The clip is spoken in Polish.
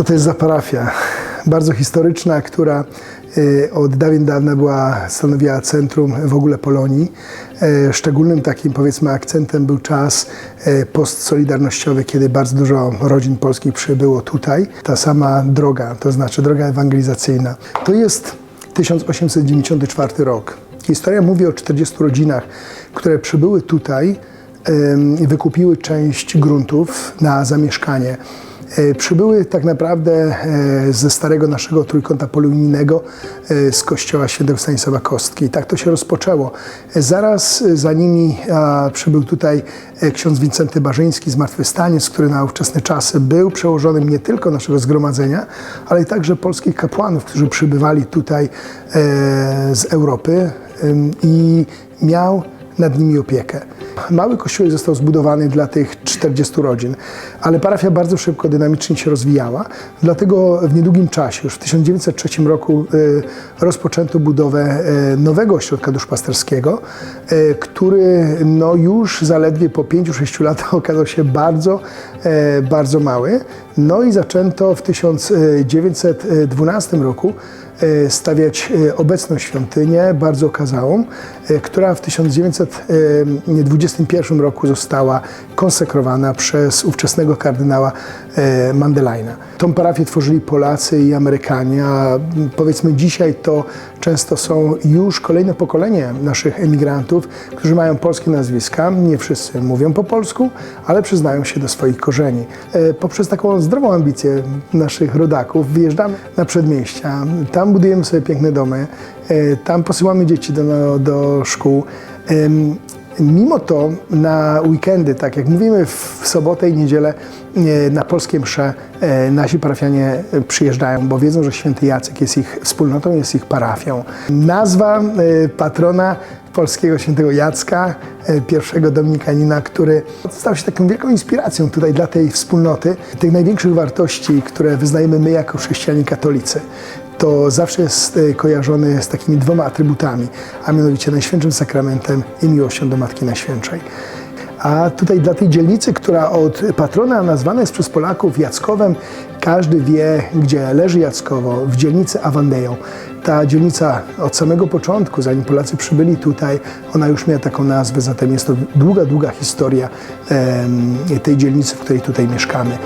Co to jest za parafia? Bardzo historyczna, która e, od dawien dawna była, stanowiła centrum w ogóle Polonii. E, Szczególnym takim powiedzmy akcentem był czas e, postsolidarnościowy, kiedy bardzo dużo rodzin polskich przybyło tutaj. Ta sama droga, to znaczy droga ewangelizacyjna. To jest 1894 rok. Historia mówi o 40 rodzinach, które przybyły tutaj wykupiły część gruntów na zamieszkanie. E, Przybyły tak naprawdę e, ze starego naszego trójkąta polonijnego e, z kościoła świętego Stanisława Kostki. Tak to się rozpoczęło. Zaraz za nimi przybył tutaj ksiądz Wincenty Barzyński, zmartwychwstaniec, który na ówczesne czasy był przełożonym nie tylko naszego zgromadzenia, ale i także polskich kapłanów, którzy przybywali tutaj z Europy i miał nad nimi opiekę. Mały kościółek został zbudowany dla tych 40 rodzin, ale parafia bardzo szybko, dynamicznie się rozwijała, dlatego w niedługim czasie, już w 1903 roku e, rozpoczęto budowę e, nowego ośrodka duszpasterskiego, e, który no, już zaledwie po 5-6 latach okazał się bardzo, bardzo mały. No i zaczęto w 1912 roku stawiać e, obecną świątynię, bardzo okazałą, e, która w 1921 roku została konsekrowana przez ówczesnego kardynała e, Mandelaina. Tą parafię tworzyli Polacy i Amerykanie, a powiedzmy dzisiaj to często są już kolejne pokolenie naszych emigrantów, którzy mają polskie nazwiska. Nie wszyscy mówią po polsku, ale przyznają się do swoich korzeni. E, Poprzez taką zdrową ambicję naszych rodaków wyjeżdżamy na przedmieścia. Tam budujemy sobie piękne domy, e, tam posyłamy dzieci do, do szkół. Mimo to na weekendy, tak jak mówimy w sobotę i niedzielę, e, na polskie msze e, nasi parafianie przyjeżdżają, bo wiedzą, że święty Jacek jest ich wspólnotą, jest ich parafią. Nazwa patrona polskiego świętego Jacka, pierwszego dominikanina, który stał się taką wielką inspiracją tutaj dla tej wspólnoty, tych największych wartości, które wyznajemy my jako chrześcijanie katolicy to zawsze jest e, kojarzony z takimi dwoma atrybutami, a mianowicie Najświętszym Sakramentem i miłością do Matki Najświętszej. A tutaj dla tej dzielnicy, która od patrona nazwana jest przez Polaków Jackowem, każdy wie, gdzie leży Jackowo, w dzielnicy Awandeją. Ta dzielnica od samego początku, zanim Polacy przybyli tutaj, ona już miała taką nazwę, zatem jest to długa, długa historia tej dzielnicy, w której tutaj mieszkamy.